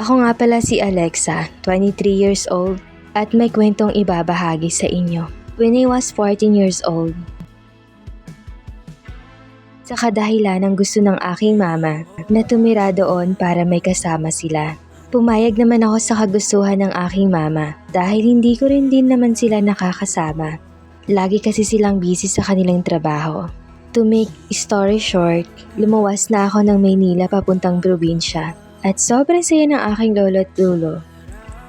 Ako nga pala si Alexa, 23 years old, at may kwentong ibabahagi sa inyo. When I was 14 years old, sa kadahilan ng gusto ng aking mama na tumira doon para may kasama sila. Pumayag naman ako sa kagustuhan ng aking mama dahil hindi ko rin din naman sila nakakasama. Lagi kasi silang busy sa kanilang trabaho. To make story short, lumuwas na ako ng Maynila papuntang probinsya at sobrang saya ng aking lolo at lulo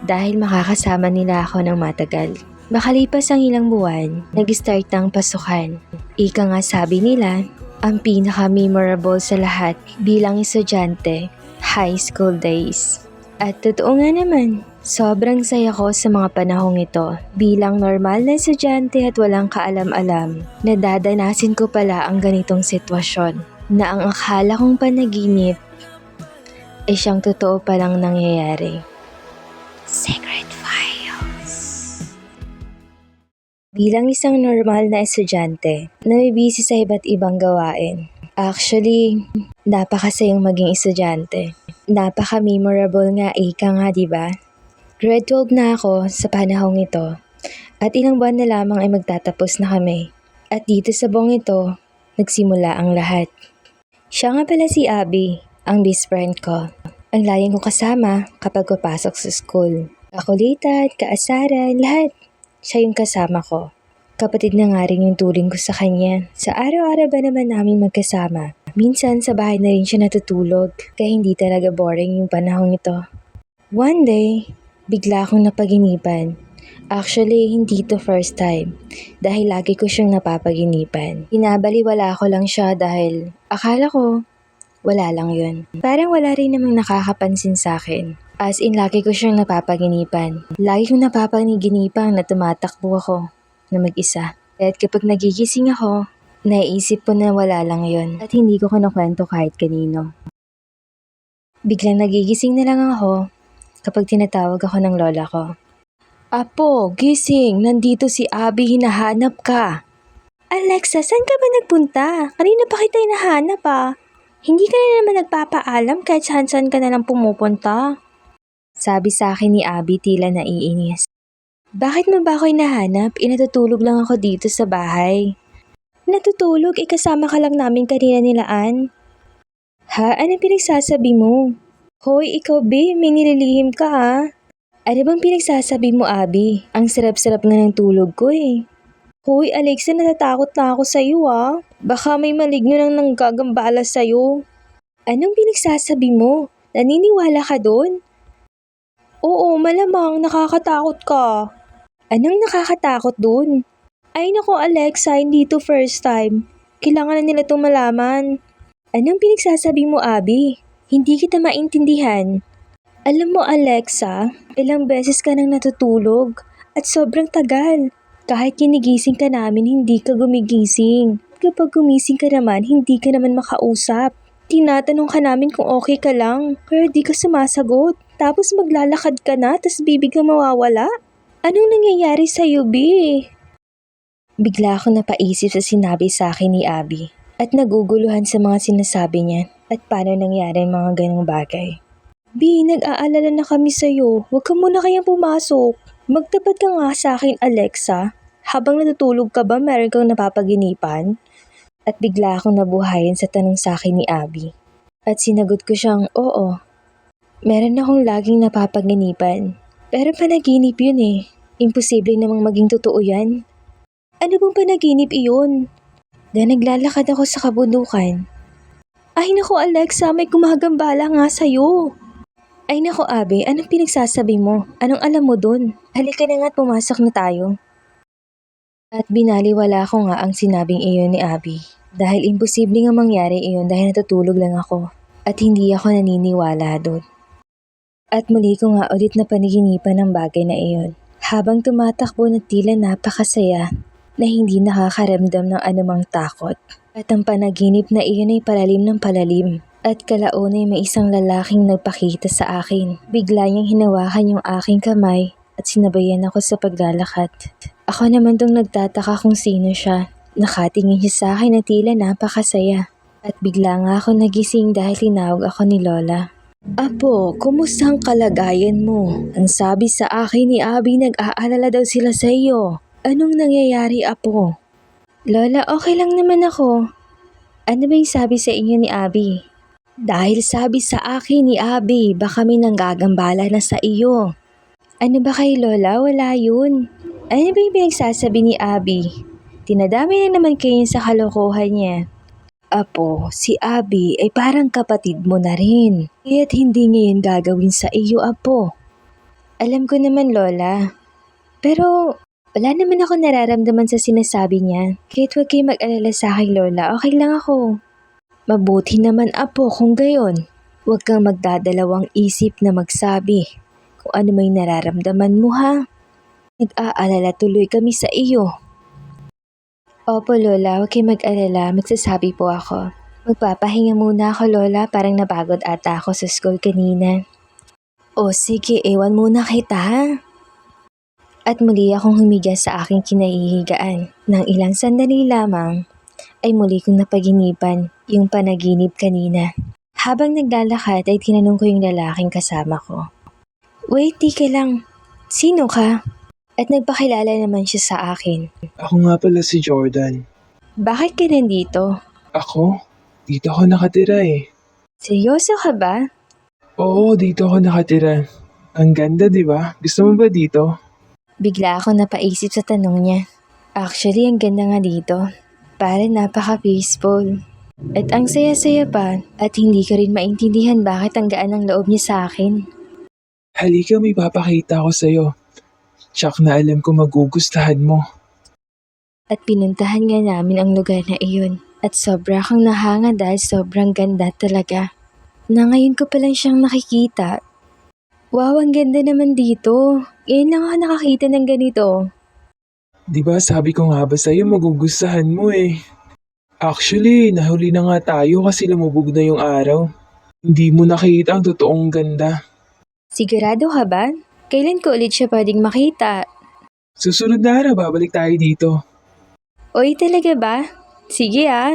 dahil makakasama nila ako ng matagal. Makalipas ang ilang buwan, nag-start ng pasukan. Ika nga sabi nila, ang pinaka-memorable sa lahat bilang estudyante, high school days. At totoo nga naman, sobrang saya ko sa mga panahong ito bilang normal na estudyante at walang kaalam-alam na dadanasin ko pala ang ganitong sitwasyon na ang akala kong panaginip ay siyang totoo palang nangyayari. Secret Files Bilang isang normal na estudyante, nabibisi sa iba't ibang gawain. Actually, napakasayang maging estudyante. Napaka-memorable nga ika nga, di ba? Grade 12 na ako sa panahong ito. At ilang buwan na lamang ay magtatapos na kami. At dito sa buong ito, nagsimula ang lahat. Siya nga pala si Abby, ang best friend ko. Ang layang ko kasama kapag papasok sa school. Kakulitan, kaasaran, lahat. Siya yung kasama ko. Kapatid na nga rin yung turing ko sa kanya. Sa araw-araw ba naman namin magkasama? Minsan sa bahay na rin siya natutulog, kaya hindi talaga boring yung panahong ito. One day, bigla akong napaginipan. Actually, hindi to first time. Dahil lagi ko siyang napapaginipan. Inabaliwala ko lang siya dahil akala ko wala lang yun. Parang wala rin namang nakakapansin sa akin. As in, lagi ko siyang napapaginipan. Lagi kong napapaniginipan na tumatakbo ako na mag-isa. At kapag nagigising ako, naiisip ko na wala lang yun at hindi ko kinukwento kahit kanino. Biglang nagigising na lang ako kapag tinatawag ako ng lola ko. Apo, gising! Nandito si Abby, hinahanap ka! Alexa, saan ka ba nagpunta? Kanina pa kita hinahanap ah. Hindi ka na naman nagpapaalam kahit saan-saan ka na lang pumupunta. Sabi sa akin ni Abby tila naiinis. Bakit mo ba ako hinahanap? Inatutulog lang ako dito sa bahay. Natutulog? Eh kasama ka lang namin kanina nilaan. Ha? Ano pinagsasabi mo? Hoy, ikaw be, may nililihim ka ha? Ano bang pinagsasabi mo, Abby? Ang sarap-sarap nga ng tulog ko eh. Hoy, Alexa, natatakot na ako sa'yo ah. Baka may maligno nang nanggagambala sa'yo. Anong pinagsasabi mo? Naniniwala ka doon? Oo, malamang nakakatakot ka. Anong nakakatakot doon? Ay nako Alexa, hindi to first time. Kailangan na nila itong malaman. Anong pinagsasabi mo, Abby? Hindi kita maintindihan. Alam mo, Alexa, ilang beses ka nang natutulog at sobrang tagal. Kahit kinigising ka namin, hindi ka gumigising. Kapag gumising ka naman, hindi ka naman makausap. Tinatanong ka namin kung okay ka lang, pero di ka sumasagot. Tapos maglalakad ka na, tas bibiglang mawawala. Anong nangyayari sa'yo, B? Bigla ako napaisip sa sinabi sa akin ni Abby at naguguluhan sa mga sinasabi niya at paano nangyari ang mga ganong bagay. B, nag-aalala na kami sa'yo. Huwag ka muna kayang pumasok. Magtapat ka nga sa akin, Alexa. Habang natutulog ka ba, meron kang napapaginipan? At bigla akong nabuhayan sa tanong sa akin ni Abby. At sinagot ko siyang, oo. Meron akong laging napapaginipan. Pero panaginip yun eh. Imposible namang maging totoo yan. Ano bang panaginip iyon? Na naglalakad ako sa kabundukan. Ay nako Alexa, may kumagambala nga sa'yo. Ay nako Abe, anong pinagsasabi mo? Anong alam mo dun? Halika na nga't pumasok na tayo. At binaliwala ko nga ang sinabing iyon ni Abby. Dahil imposible nga mangyari iyon dahil natutulog lang ako. At hindi ako naniniwala doon. At muli ko nga ulit na paniginipan ng bagay na iyon. Habang tumatakbo na tila napakasaya na hindi nakakaramdam ng anumang takot. At ang panaginip na iyon ay palalim ng palalim. At kalaon ay may isang lalaking nagpakita sa akin. Bigla niyang hinawakan yung aking kamay at sinabayan ako sa paglalakad. Ako naman tong nagtataka kung sino siya. Nakatingin siya sa akin na tila napakasaya. At bigla nga ako nagising dahil tinawag ako ni Lola. Apo, kumusta ang kalagayan mo? Ang sabi sa akin ni Abby nag-aalala daw sila sa iyo. Anong nangyayari, Apo? Lola, okay lang naman ako. Ano ba yung sabi sa inyo ni Abby? Dahil sabi sa akin ni Abby, baka may nanggagambala na sa iyo. Ano ba kay Lola? Wala yun. Ano ba yung pinagsasabi ni Abby? Tinadami na naman kayo sa kalokohan niya. Apo, si Abby ay parang kapatid mo na rin. Kaya't hindi ngayon gagawin sa iyo, Apo. Alam ko naman, Lola. Pero wala naman ako nararamdaman sa sinasabi niya. Kahit huwag kayo mag-alala sa akin, Lola. Okay lang ako. Mabuti naman, Apo, kung gayon. Huwag kang magdadalawang isip na magsabi kung ano may nararamdaman mo, ha? Nag-aalala tuloy kami sa iyo. Opo, Lola. Huwag kayong mag-alala. Magsasabi po ako. Magpapahinga muna ako, Lola. Parang napagod ata ako sa school kanina. O sige, ewan muna kita? At muli akong humiga sa aking kinaihigaan. Nang ilang sandali lamang, ay muli kong napaginipan yung panaginip kanina. Habang naglalakad ay tinanong ko yung lalaking kasama ko. Wait, tika lang. Sino ka? At nagpakilala naman siya sa akin. Ako nga pala si Jordan. Bakit ka nandito? Ako? Dito ako nakatira eh. Seryoso ka ba? Oo, dito ako nakatira. Ang ganda, di ba? Gusto mo ba dito? Bigla ako napaisip sa tanong niya. Actually, ang ganda nga dito. Para napaka-peaceful. At ang saya-saya pa at hindi ko rin maintindihan bakit ang gaan ng loob niya sa akin. Halika, may papakita ko sa'yo. Tsak na alam ko magugustahan mo. At pinuntahan nga namin ang lugar na iyon. At sobra kang nahanga dahil sobrang ganda talaga. Na ngayon ko pa lang siyang nakikita. Wow, ang ganda naman dito. Ngayon lang ako nakakita ng ganito. Di ba sabi ko nga ba sa'yo magugustahan mo eh. Actually, nahuli na nga tayo kasi lumubog na yung araw. Hindi mo nakita ang totoong ganda. Sigurado ka ba? Kailan ko ulit siya pwedeng makita? Susunod na araw, babalik tayo dito. Oy, talaga ba? Sige ah.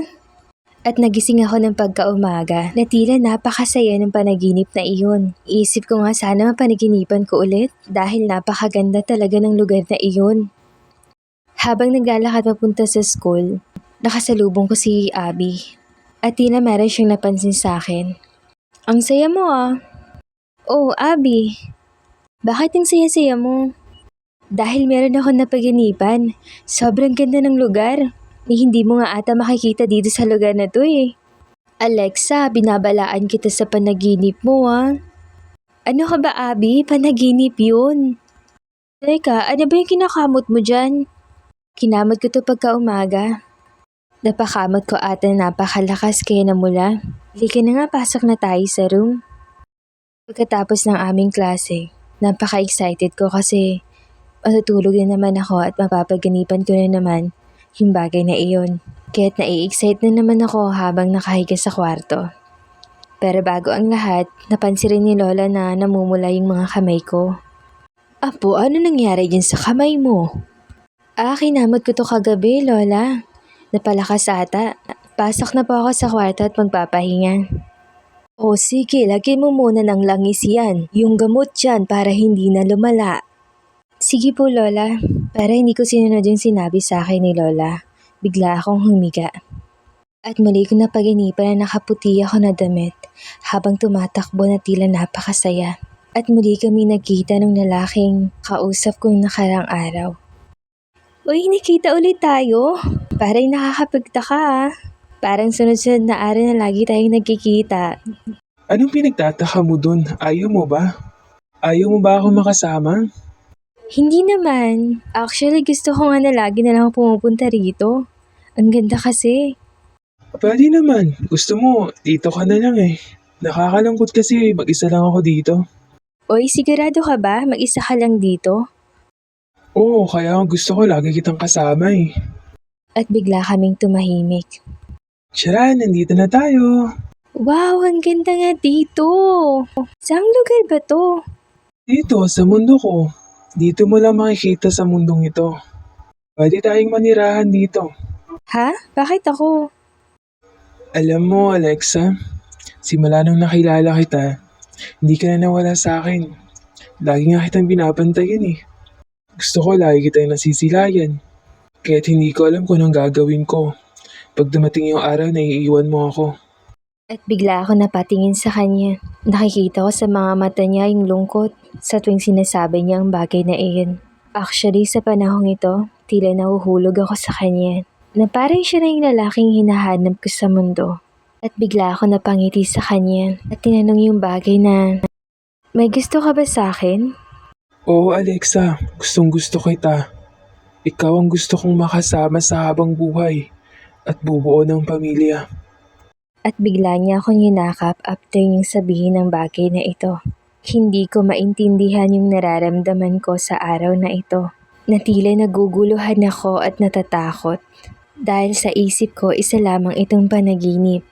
At nagising ako ng pagkaumaga na tila napakasaya ng panaginip na iyon. Iisip ko nga sana mapanaginipan ko ulit dahil napakaganda talaga ng lugar na iyon. Habang naglalakad papunta sa school, nakasalubong ko si Abby. At tila meron siyang napansin sa akin. Ang saya mo ah. Oh, Abby. Bakit ang saya-saya mo? Dahil meron ako napaginipan. Sobrang ganda ng lugar. Ni hindi mo nga ata makikita dito sa lugar na to eh. Alexa, binabalaan kita sa panaginip mo ah. Ano ka ba, Abby? Panaginip yun. Teka, ano ba yung kinakamot mo dyan? Kinamot ko to pagka umaga. Napakamot ko ata na napakalakas kaya namula. Halika na nga, pasok na tayo sa room. Pagkatapos ng aming klase, napaka-excited ko kasi matutulog na naman ako at mapapaganipan ko na naman yung bagay na iyon. Kaya't nai-excite na naman ako habang nakahiga sa kwarto. Pero bago ang lahat, napansin rin ni Lola na namumula yung mga kamay ko. Apo, ano nangyari dyan sa kamay mo? Ah, kinamot ko to kagabi, Lola. Napalakas ata. Pasok na po ako sa kwarto at magpapahinga. O sige, lagyan mo muna ng langis yan. Yung gamot dyan para hindi na lumala. Sige po, Lola. Para hindi ko sinunod yung sinabi sa akin ni Lola, bigla akong humiga. At muli ko napaginipan na nakaputi ako na damit habang tumatakbo na tila napakasaya. At muli kami nagkita ng lalaking kausap kong nakarang araw. Uy, nakita ulit tayo. Parang nakakapagtaka ah. Parang sunod-sunod na araw na lagi tayong nagkikita. Anong pinagtataka mo dun? Ayaw mo ba? Ayaw mo ba ako makasama? Hindi naman. Actually, gusto ko nga na lagi na lang pumupunta rito. Ang ganda kasi. Pwede naman. Gusto mo, dito ka na lang eh. Nakakalungkot kasi mag-isa lang ako dito. Oy, sigurado ka ba? Mag-isa ka lang dito? Oo, kaya gusto ko lagi kitang kasama eh. At bigla kaming tumahimik. Tara, nandito na tayo. Wow, ang ganda nga dito. Saang lugar ba to? Dito, sa mundo ko. Dito mo lang makikita sa mundong ito. Pwede tayong manirahan dito. Ha? Bakit ako? Alam mo, Alexa, simula nung nakilala kita, Hindi ka na nawala sa akin. Lagi nga kitang binabantayan eh. Gusto ko lagi kitang nasisilayan. Kaya't hindi ko alam kung anong gagawin ko. Pag dumating yung araw na iiwan mo ako. At bigla ako napatingin sa kanya. Nakikita ko sa mga mata niya yung lungkot sa tuwing sinasabi niya ang bagay na iyon. Actually, sa panahong ito, tila nahuhulog ako sa kanya. Na parang siya na yung lalaking hinahanap ko sa mundo. At bigla ako napangiti sa kanya at tinanong yung bagay na, May gusto ka ba sa akin? Oo Alexa, gustong gusto kita. Ikaw ang gusto kong makasama sa habang buhay at bubuo ng pamilya. At bigla niya akong hinakap after niyang sabihin ng bagay na ito. Hindi ko maintindihan yung nararamdaman ko sa araw na ito. Na tila naguguluhan ako at natatakot. Dahil sa isip ko isa lamang itong panaginip.